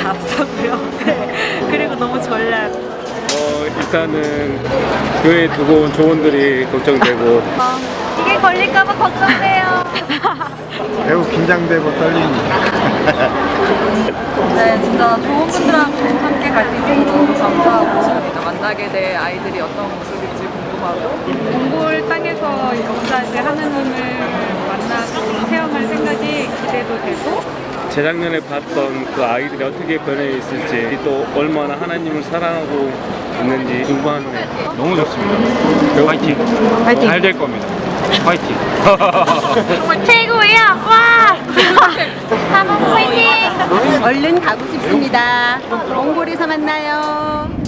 앞서고요. 네. 그리고 너무 졸려요. 어, 일단은 교회에 두고 온 조원들이 걱정되고 어, 이게 걸릴까봐 걱정돼요. 매우 긴장되고 떨립니다. 네, 진짜 좋은 분들하고 함께 갈 수 있어서 너무 감사하고 만나게 될 아이들이 어떤 모습일지 궁금하고 몽골 땅에서 역사하실 하느님을 만나고 체험할 생각이 기대도 되고 재작년에 봤던 그 아이들이 어떻게 변해 있을지 또 얼마나 하나님을 사랑하고 있는지 궁금하네요. 너무 좋습니다. 화이팅. 파이팅! 잘 될 겁니다. 화이팅. 정말 최고야! 와! 한번 파이팅! 얼른 가고 싶습니다. 몽골에서 만나요.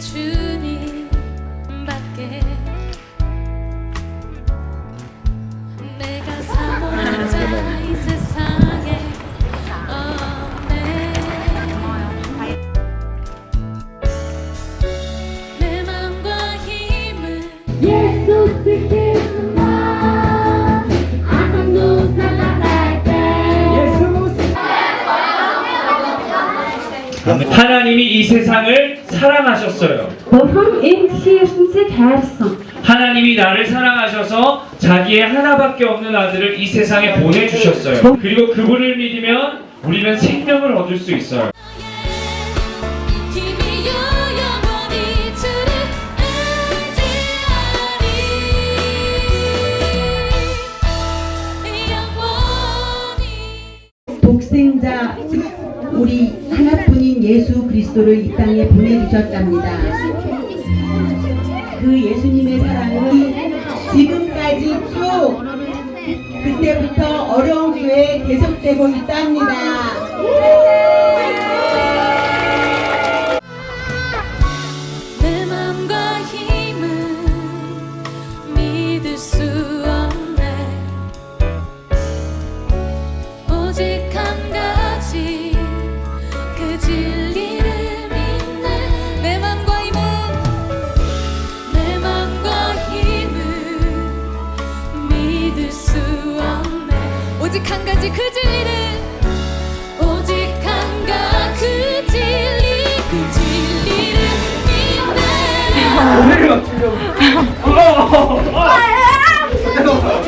주님 밖에 내가 사모자 이 하나님이 이 세상을 사랑하셨어요. Бурхан энэ дэлхийг ертөнцийг хайрлсан. 하나님이 나를 사랑하셔서 자기의 하나밖에 없는 아들을 이 세상에 보내주셨어요. 그리고 그분을 믿으면 우리는 생명을 얻을 수 있어요. 힘이 영원히 주를 의지하리 영원히 독생자 우리 하나뿐인 예수 그리스도를 이 땅에 보내주셨답니다. 그 예수님의 사랑이 지금까지 쭉 그때부터 어려운 교회에 계속되고 있답니다. 오직 한 가지 그 진리를. 오직 한 가지 그 진리 그 진리를 믿네. 힘이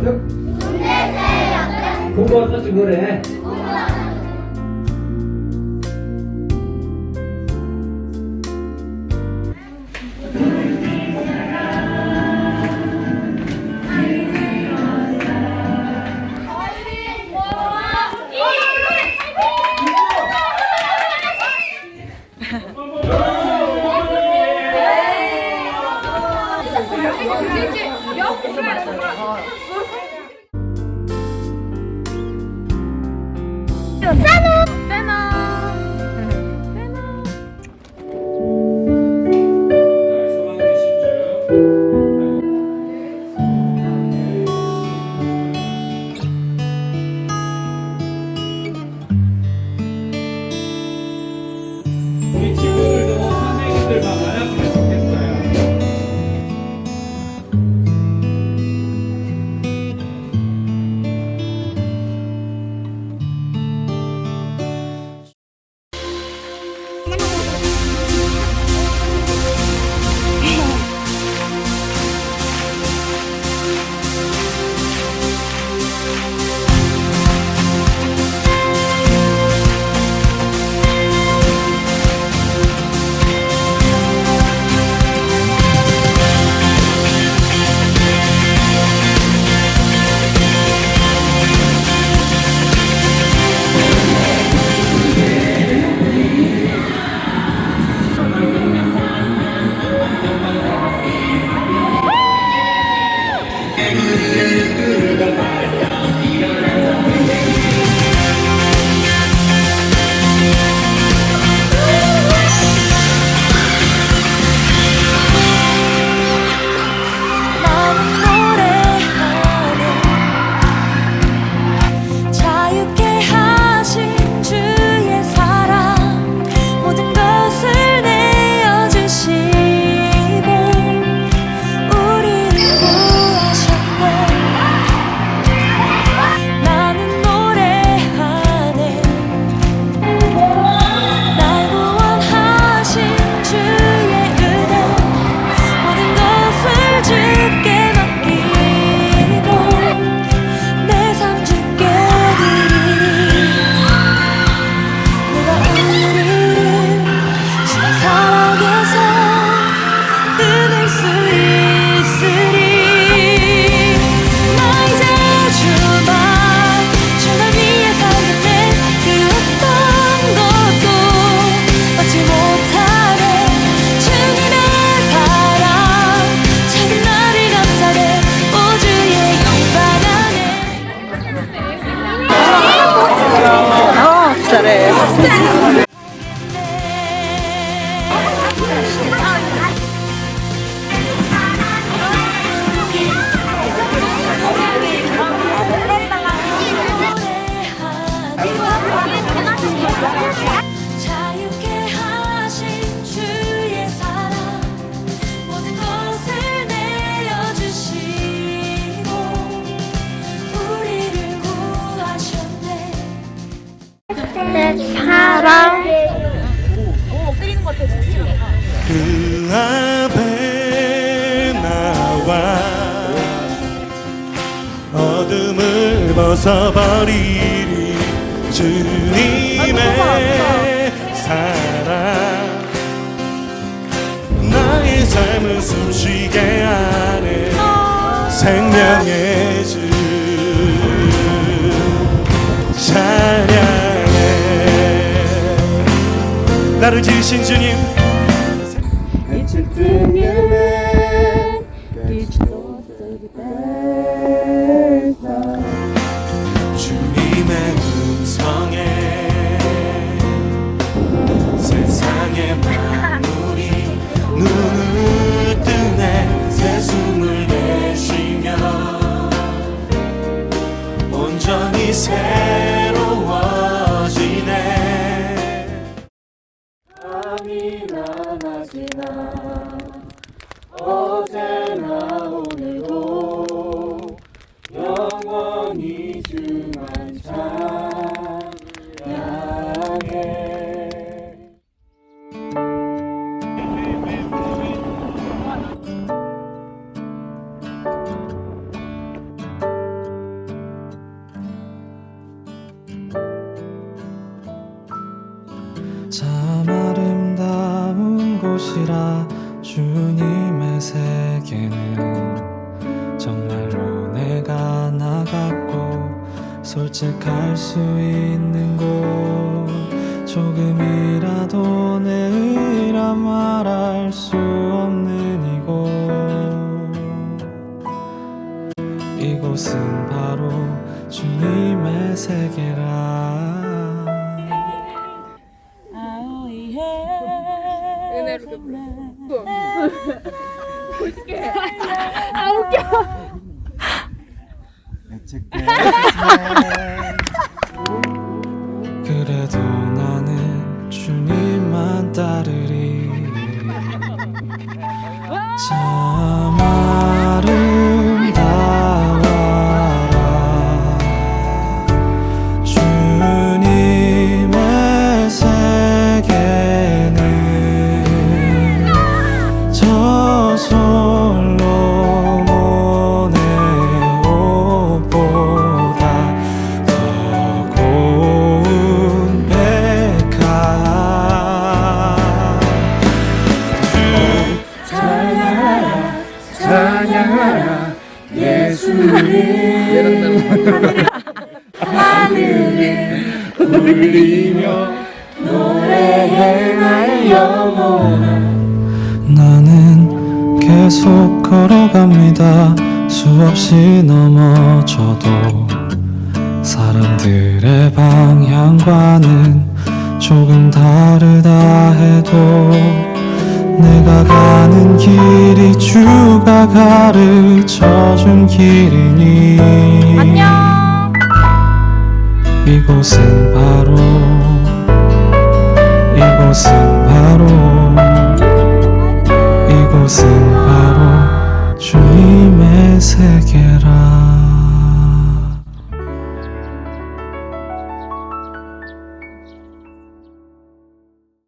역적? 군대세 역적. 그거 써지 뭐래? Namaste. 그 앞에 나와 어둠을 벗어버리리 주님의 사랑. 나의 삶을 숨쉬게 하는 생명의 주. 찬양해. 나를 지으신 주님 솔직할 수 있는 곳. 조금이라도 내 의라 말할 수 없는 이곳. 이곳은 바로 주님의 세계라. 그래도 Yeah. 나는 계속 걸어갑니다. 수없이 넘어져도 사람들의 방향과는 조금 다르다 해도 내가 가는 길이 주가 가르쳐 준 길이니. 안녕 이곳은 바로 이곳은 바로 이곳은 바로 주님의 세계라